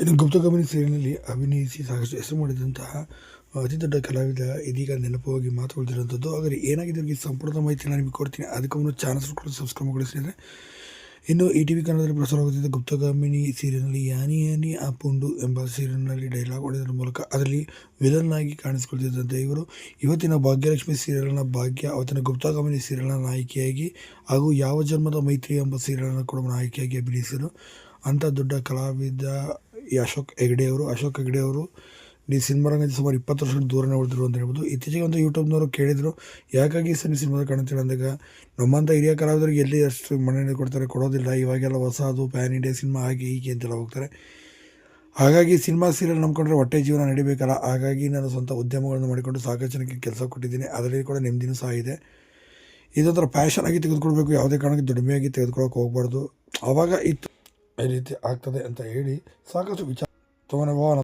ಇನ್ನು ಗುಪ್ತಗಮನಿ ಸೀರಿಯಲ್ನಲ್ಲಿ ಅಭಿನಯಿಸಿ ಸಾಕಷ್ಟು ಹೆಸರು ಮಾಡಿದಂತಹ ಅತಿ ದೊಡ್ಡ ಕಲಾವಿದ ಇದೀಗ ನೆನಪು ಮಾತು ಆದರೆ ಏನಾಗಿದೆ ಅವರಿಗೆ ಸಂಪೂರ್ಣ ಮಾಹಿತಿ ನಾನು ನಿಮಗೆ ಕೊಡ್ತೀನಿ. ಅದಕ್ಕೆ ಮುನ್ನ ಚಾನಲ್ಸ್ ಕೂಡ ಸಬ್ಸ್ಕ್ರೈಬ್ ಇನ್ನು ಇ ಟಿ ವಿ ಕನ್ನಡದಲ್ಲಿ ಪ್ರಸಾರವಾಗುತ್ತಿದ್ದ ಗುಪ್ತಗಾಮಿನಿ ಸೀರಿಯಲ್ನಲ್ಲಿ ಯಾನಿ ಯಾನಿ ಆ ಪುಂಡು ಎಂಬ ಸೀರಿಯಲ್ನಲ್ಲಿ ಡೈಲಾಗ್ ಹೊಡೆಯೋದ್ರ ಮೂಲಕ ಅದರಲ್ಲಿ ವಿಲನ್ ಆಗಿ ಕಾಣಿಸಿಕೊಳ್ತಿದ್ದಂತೆ ಇವರು. ಇವತ್ತಿನ ಭಾಗ್ಯಲಕ್ಷ್ಮಿ ಸೀರಿಯಲ್ನ ಭಾಗ್ಯ, ಅವತ್ತಿನ ಗುಪ್ತಗಾಮಿನಿ ಸೀರಿಯಲ್ನ ನಾಯಕಿಯಾಗಿ ಹಾಗೂ ಯಾವ ಜನ್ಮದ ಮೈತ್ರಿ ಎಂಬ ಸೀರಿಯಲ್ನ ಕೂಡ ನಾಯಕಿಯಾಗಿ ಅಭಿನಯಿಸಿದರು. ಅಂಥ ದೊಡ್ಡ ಕಲಾವಿದ ಈ ಅಶೋಕ್ ಹೆಗ್ಡೆ ಅವರು, ಅಶೋಕ್ ಹೆಗ್ಡೆ ಅವರು ಈ ಸಿನಿಮಾ ರಂಗದಿಂದ ಸುಮಾರು ಇಪ್ಪತ್ತು ವರ್ಷಗಳ ದೂರನೇ ಉಳಿದ್ರು ಅಂತ ಹೇಳ್ಬೋದು. ಇತ್ತೀಚೆಗೆ ಒಂದು ಯೂಟ್ಯೂಬ್ನವರು ಕೇಳಿದರು, ಯಾಕಾಗಿ ಸರ್ ನೀವು ಸಿನಿಮಾದ ಕಾಣ್ತೀನಿ ಅಂದಾಗ ನಮ್ಮಂಥ ಹಿರಿಯ ಕಲಾವಿದರಿಗೆ ಎಲ್ಲಿ ಅಷ್ಟು ಮನ್ನಣೆ ಕೊಡ್ತಾರೆ, ಕೊಡೋದಿಲ್ಲ, ಇವಾಗೆಲ್ಲ ಹೊಸದು ಪ್ಯಾನ್ ಇಂಡಿಯಾ ಸಿನಿಮಾ ಹಾಗೆ ಹೀಗೆ ಅಂತೆಲ್ಲ ಹೋಗ್ತಾರೆ. ಹಾಗಾಗಿ ಸಿನಿಮಾ ಸೀರಿಯಲ್ ನಂಬ್ಕೊಂಡ್ರೆ ಹೊಟ್ಟೆ ಜೀವನ ನಡಿಬೇಕಲ್ಲ. ಹಾಗಾಗಿ ನಾನು ಸ್ವಂತ ಉದ್ಯಮಗಳನ್ನು ಮಾಡಿಕೊಂಡು ಸಾಕಷ್ಟು ಕೆಲಸ ಕೊಟ್ಟಿದ್ದೀನಿ. ಅದರಲ್ಲಿ ಕೂಡ ನೆಮ್ಮದಿನೂ ಸಹ ಇದೆ. ಇದೊಂಥರ ಪ್ಯಾಷನ್ ಆಗಿ ತೆಗೆದುಕೊಳ್ಬೇಕು. ಯಾವುದೇ ಕಾರಣಕ್ಕೆ ದುಡಿಮೆಯಾಗಿ ತೆಗೆದುಕೊಳ್ಳೋಕೆ ಹೋಗ್ಬಾರ್ದು. ಆವಾಗ ಇತ್ತು ಈ ರೀತಿ ಆಗ್ತದೆ ಅಂತ ಹೇಳಿ ಸಾಕಷ್ಟು ವಿಚಾರ